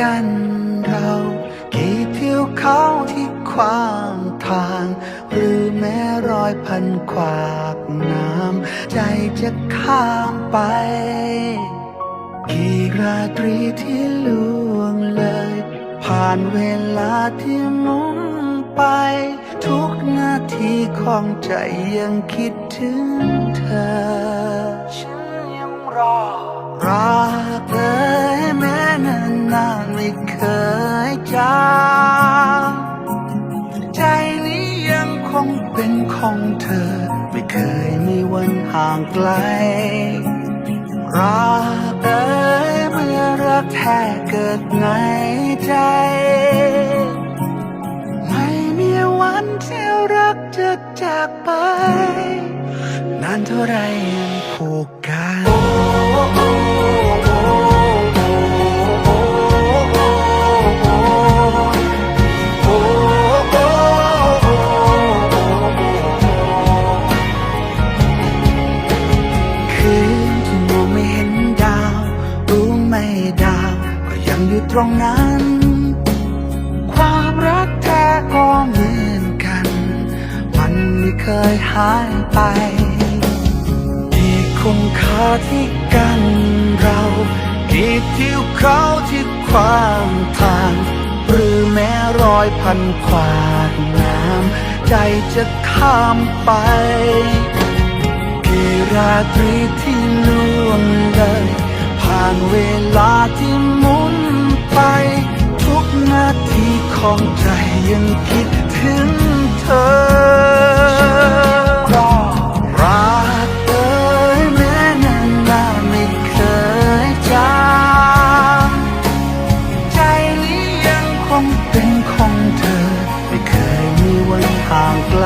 กันเรากี่เทิวเขาที่ขวางทาง หรือแม้รอยพันขวากน้ำใจจะข้ามไป กี่ราตรีที่ล่วงเลย ผ่านเวลาที่มุนไป ทุกนาทีของใจยังคิดถึงเธอ ฉันยังรอ รักเธอให้แม้นาน นานไม่เคยจางใจนี้ยังคงเป็นของเธอ ไม่เคยมีวันห่างไกล รักเอ้ยเมื่อรักแท้เกิดในใจ ไม่มีวันที่รักจะจากไป นานเท่าไรยังผูก ตรงนั้น ความรักแท้ก็เหมือนกัน มันไม่เคยหายไปกี่คุณค่าที่กันเรากี่ทิวเขาที่ความทาง หรือแม้รอยพันขวากน้ำใจจะข้ามไปกี่ราตรีที่ล่วงเลยผ่านเวลาที่หมุน ไปทุกนาทีของใจยังคิดถึงเธอรักเอ่ยแม้นานนาไม่เคยจางใจนี้ยังคงเป็นของเธอไม่เคยมีวันห่างไกล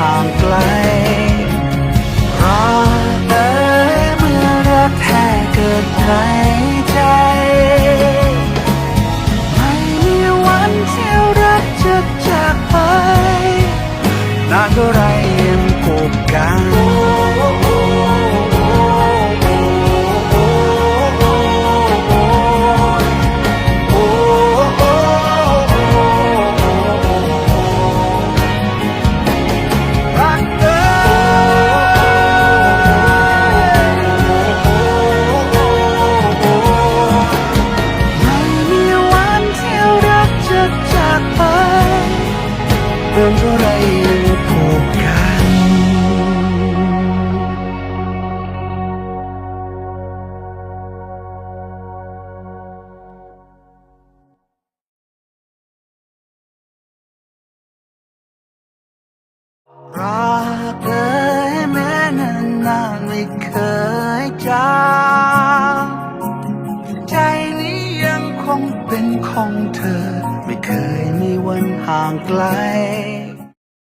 ห่างไกลรักเอ่ยเมื่อรักแท้เกิดในใรักเอ่ยแม้นานนานไม่เคยจางใจนี้ยังคงเป็นของเธอ ไม่เคยมีวันห่างไกล